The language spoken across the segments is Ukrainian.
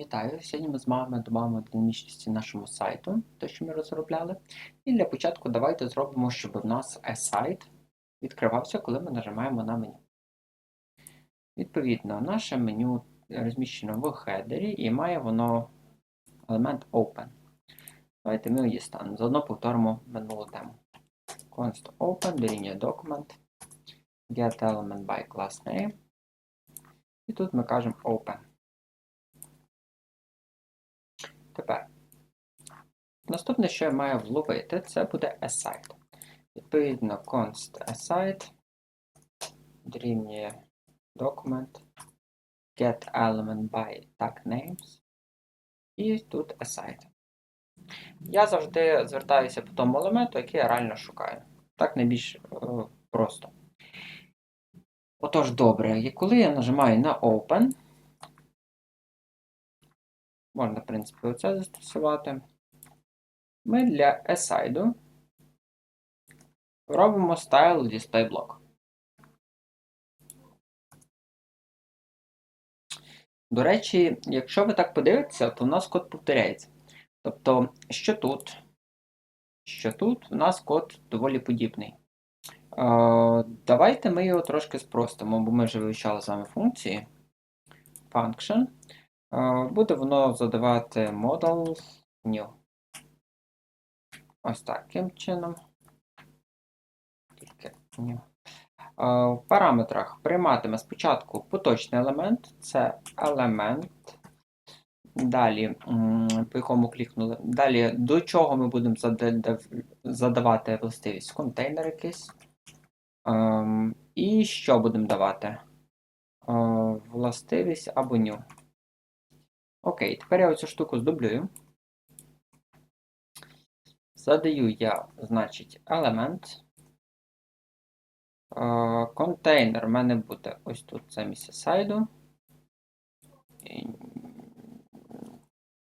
Вітаю! Сьогодні ми з вами додамо динамічності нашому сайту, те, що ми розробляли. І для початку давайте зробимо, щоб у нас e-сайт відкривався, коли ми нажимаємо на меню. Відповідно, наше меню розміщено в хедері і має воно елемент Open. Давайте ми його дістанемо. Заодно повторимо минулу тему. Const Open дорівнює document, get element by class name. І тут ми кажемо Open. Тепер, наступне, що я маю вловити, це буде aside. Відповідно, const aside дорівнює document get element by tag names. І тут aside. Я завжди звертаюся по тому елементу, який я реально шукаю. Так найбільш е, просто. Отож, добре, і коли я нажимаю на Open, Можна, в принципі, оце застосувати. Ми для aside робимо style displayBlock. До речі, якщо ви так подивитеся, то у нас код повторяється. Тобто, що тут, що тут, у нас код доволі подібний. Давайте ми його трошки спростимо, бо ми вже вивчали вами функції. Function. Буде воно задавати model new. Ось таким чином. Тільки. В параметрах прийматиме спочатку поточний елемент, це елемент. Далі, по якому клікнули. Далі, до чого ми будемо задавати властивість? Контейнер якийсь. І що будемо давати? Властивість або new. Окей, тепер я оцю штуку здублюю. Задаю я, значить, елемент. Е, контейнер в мене буде ось тут замість сайду.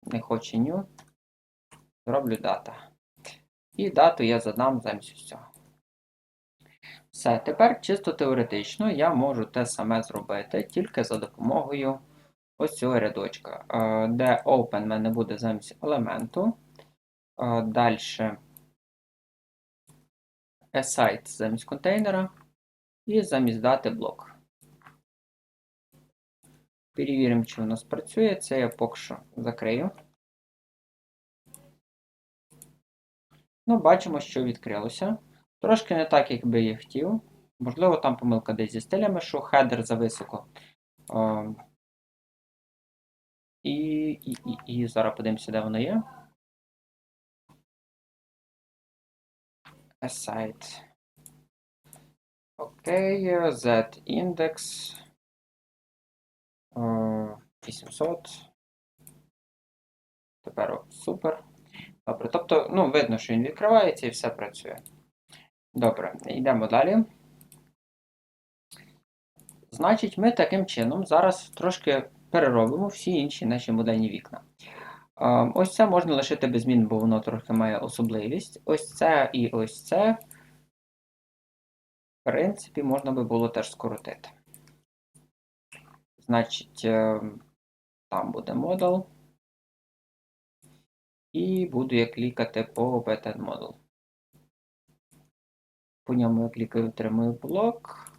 Не хочу new. Зроблю дата. І дату я задам замість цього. Все, тепер чисто теоретично я можу те саме зробити тільки за допомогою ось цього рядочка, е, де open в мене буде замість елементу. Е, Далі aside замість контейнера і замість дати блок. Перевіримо, чи у нас працює. Це я поки що закрию. Ну, бачимо, що відкрилося. Трошки не так, як би я хотів. Можливо, там помилка десь зі стилями, що хедер зависоко. І, і, і, зараз подивимося, де воно є. Aside. Окей, Z-index 800. Тепер супер. Добре, тобто, ну, видно, що він відкривається і все працює. Добре, йдемо далі. Значить, ми таким чином зараз трошки переробимо всі інші наші модельні вікна. Ось це можна лишити без змін, бо воно трохи має особливість. Ось це і ось це, в принципі, можна би було теж скоротити. Значить, е, там буде модел. І буду я клікати по beta model. По ньому я клікаю, отримую блок.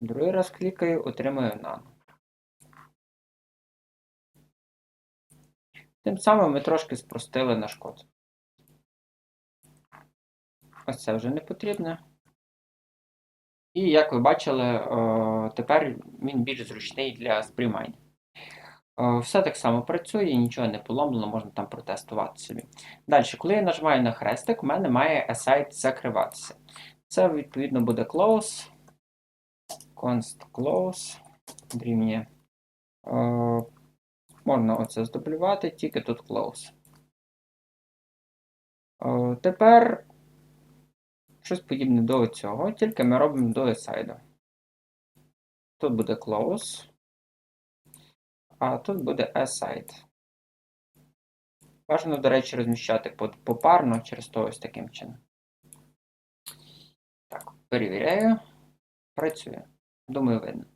Другий раз клікаю, отримую none. Тим самим ми трошки спростили наш код. Ось це вже не потрібно. І, як ви бачили, тепер він більш зручний для сприймання. Все так само працює, нічого не поломлено, можна там протестувати собі. Далі, коли я нажимаю на хрестик, у мене має aside закриватися. Це, відповідно, буде close, const close, дорівнює Можна оце здублювати, тільки тут close. О, тепер щось подібне до цього, тільки ми робимо до aside. Тут буде close, а тут буде aside. Бажано, до речі, розміщати попарно через то ось таким чином. Так, перевіряю. Працює. Думаю, видно.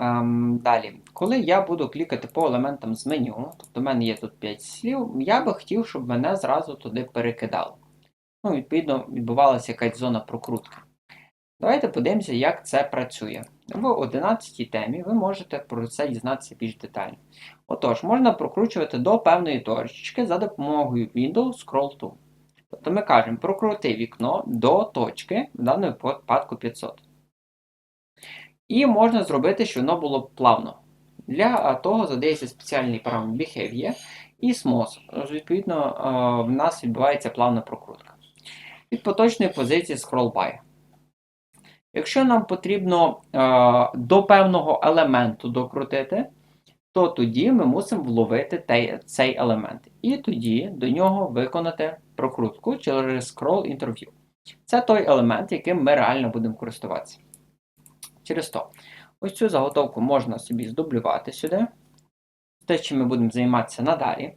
Ем, далі, коли я буду клікати по елементам з меню, тобто в мене є тут 5 слів, я би хотів, щоб мене зразу туди перекидало. Ну, відповідно, відбувалася якась зона прокрутки. Давайте подивимося, як це працює. В 11 темі ви можете про це дізнатися більш детально. Отож, можна прокручувати до певної точки за допомогою Windows Scroll Tool. Тобто ми кажемо, прокрути вікно до точки, в даному випадку 500. І можна зробити, щоб воно було плавно. Для того задається спеціальний параметр Behavior і SMOS. Відповідно, в нас відбувається плавна прокрутка. Від поточної позиції Scroll By. Якщо нам потрібно до певного елементу докрутити, то тоді ми мусимо вловити цей елемент. І тоді до нього виконати прокрутку через Scroll Interview. Це той елемент, яким ми реально будемо користуватися. Через то, ось цю заготовку можна собі здублювати сюди. Те, чим ми будемо займатися надалі.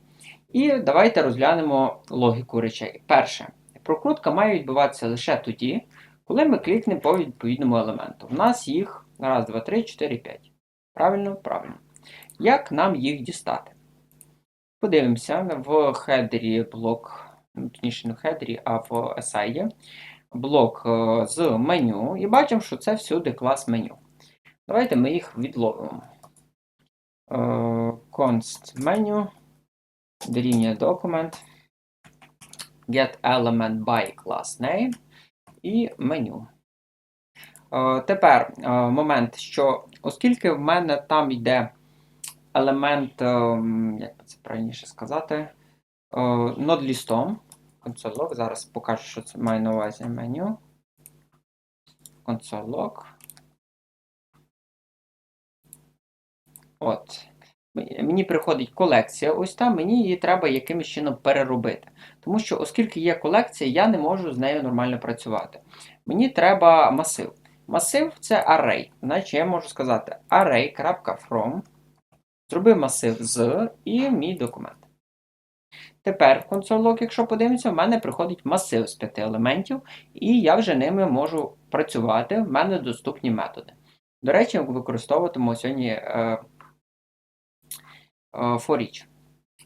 І давайте розглянемо логіку речей. Перше, прокрутка має відбуватися лише тоді, коли ми клікнемо по відповідному елементу. У нас їх 1, 2, 3, 4, 5. Правильно? Правильно. Як нам їх дістати? Подивимося в хедері блок, точніше не в хедері, а в есайді блок е, з меню і бачимо, що це всюди клас меню. Давайте ми їх відловимо. Е, const menu дорівнює document, get class name і меню. Е, тепер момент, що оскільки в мене там йде елемент, як це правильніше сказати, над лістом, Console Зараз покажу, що це має на увазі меню. Log. От. Мені приходить колекція, ось там, мені її треба якимось чином переробити. Тому що, оскільки є колекція, я не можу з нею нормально працювати. Мені треба масив. Масив це array. Значить, я можу сказати array.from. Зроби масив з і мій документ. Тепер в консоль якщо подивимося, в мене приходить масив з п'яти елементів, і я вже ними можу працювати, в мене доступні методи. До речі, використовуватиму сьогодні е, е, for each.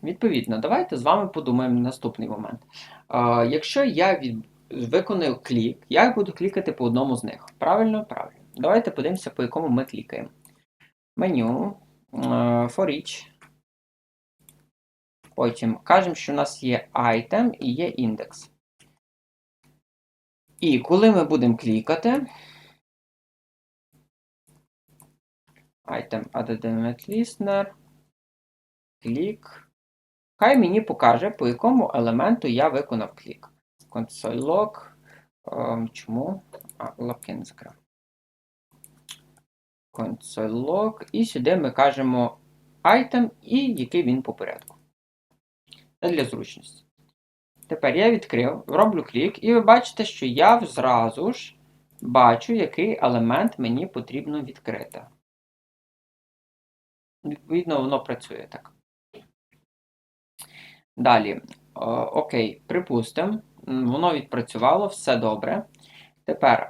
Відповідно, давайте з вами подумаємо наступний момент. Е, якщо я від, виконую клік, я буду клікати по одному з них. Правильно? Правильно. Давайте подивимося, по якому ми клікаємо. Меню, е, for each. Потім кажемо, що у нас є item і є індекс. І коли ми будемо клікати, item added listener, клік. Хай мені покаже, по якому елементу я виконав клік. Console. Ем, чому? А, не закрив. Console. І сюди ми кажемо item і який він по порядку. Це для зручності. Тепер я відкрив, роблю клік, і ви бачите, що я зразу ж бачу, який елемент мені потрібно відкрити. Відповідно, воно працює так. Далі, окей, припустимо, воно відпрацювало, все добре. Тепер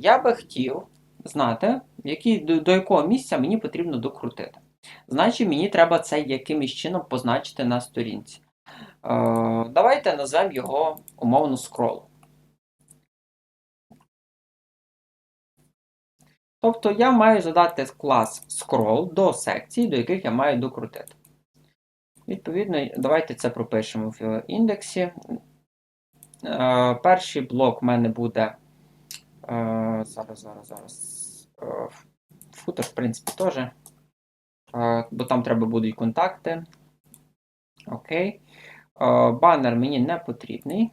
я би хотів знати, який, до, до якого місця мені потрібно докрутити. Значить, мені треба це якимось чином позначити на сторінці. Е, Давайте назвемо його умовно scroll. Тобто я маю задати клас scroll до секцій, до яких я маю докрутити. Відповідно, давайте це пропишемо в індексі. Е, Перший блок в мене буде. Е, зараз, зараз, зараз. Футер, в принципі, теж бо там треба будуть контакти. Окей. Банер мені не потрібний.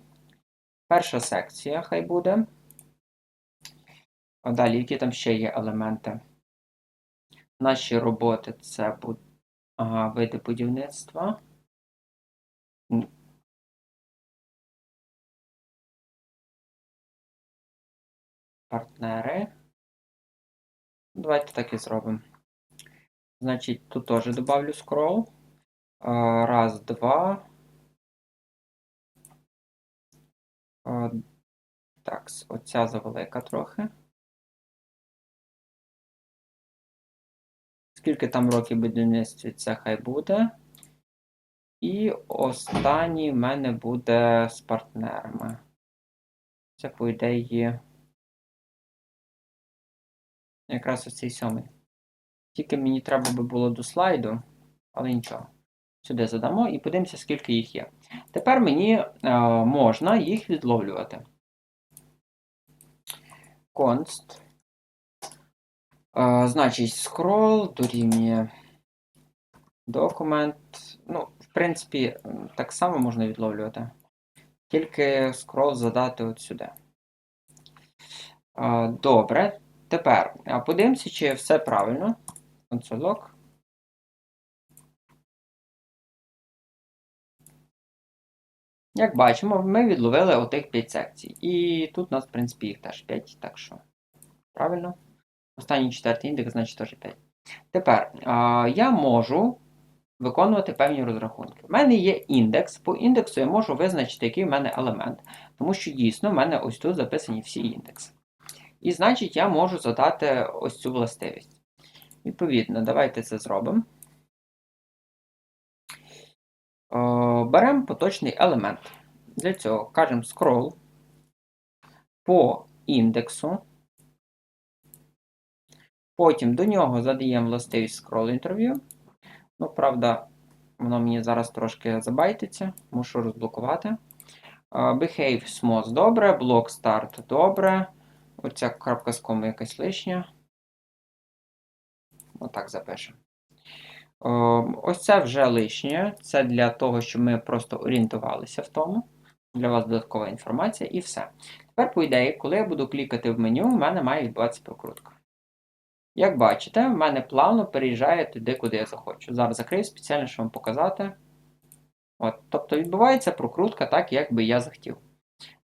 Перша секція хай буде. А Далі, які там ще є елементи? Наші роботи це будуть ага, види будівництва. Партнери. Давайте так і зробимо. Значить, тут теж добавлю scroll. Раз, два. Так, оця завелика трохи. Скільки там років будівництві, це хай буде. І останній в мене буде з партнерами. Це, по ідеї, якраз ось цей сьомий. Тільки мені треба би було до слайду, але нічого. Сюди задамо і подивимося, скільки їх є. Тепер мені е, можна їх відловлювати. Const. Е, значить, scroll дорівнює документ. Ну, в принципі, так само можна відловлювати. Тільки scroll задати от сюди. Е, добре. Тепер е, подивимося, чи все правильно. Console. Як бачимо, ми відловили отих 5 секцій. І тут у нас, в принципі, їх теж 5, так що правильно. Останній четвертий індекс, значить теж 5. Тепер а, я можу виконувати певні розрахунки. У мене є індекс. По індексу я можу визначити, який в мене елемент, тому що дійсно в мене ось тут записані всі індекси. І значить, я можу задати ось цю властивість. Відповідно, давайте це зробимо. Беремо поточний елемент. Для цього кажемо scroll по індексу. Потім до нього задаємо властивість scroll interview. Ну, правда, воно мені зараз трошки забайтиться, мушу розблокувати. Е, Behave smooth добре, block start добре. Оця крапка з коми якась лишня. Отак запишемо. Е, Ось це вже лишнє. Це для того, щоб ми просто орієнтувалися в тому. Для вас додаткова інформація і все. Тепер, по ідеї, коли я буду клікати в меню, в мене має відбуватися прокрутка. Як бачите, в мене плавно переїжджає туди, куди я захочу. Зараз закрию спеціально, щоб вам показати. От, Тобто відбувається прокрутка так, як би я захотів.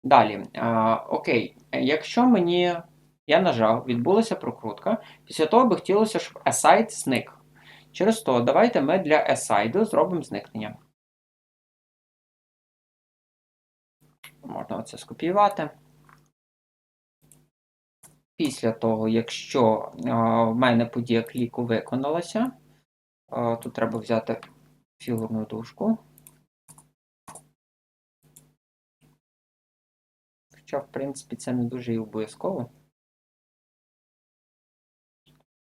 Далі, а, окей, якщо мені я нажав, відбулася прокрутка, після того би хотілося, щоб aside зник. Через то, давайте ми для aside зробимо зникнення. Можна оце скопіювати. Після того, якщо в мене подія кліку виконалася, а, тут треба взяти фігурну дужку. Хоча, в принципі, це не дуже і обов'язково.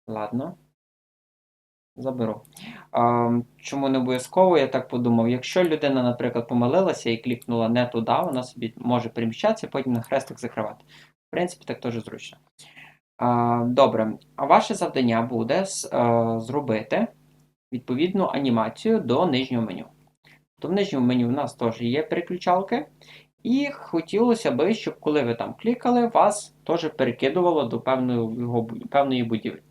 Ладно. Заберу. А, чому не обов'язково? Я так подумав. Якщо людина, наприклад, помилилася і клікнула не туди, вона собі може переміщатися, потім на хрестик закривати. В принципі, так теж зручно. А, добре, а ваше завдання буде а, зробити відповідну анімацію до нижнього меню. То в нижньому меню в нас теж є переключалки. І хотілося би, щоб коли ви там клікали, вас теж перекидувало до певної, певної будівлі.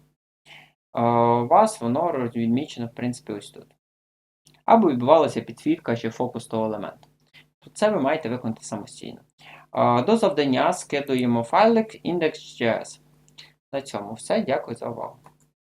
Вас воно відмічено, в принципі, ось тут. Або відбувалася підсвітка чи фокус того елементу. То це ви маєте виконати самостійно. До завдання скидуємо файлик index.js. На цьому все. Дякую за увагу.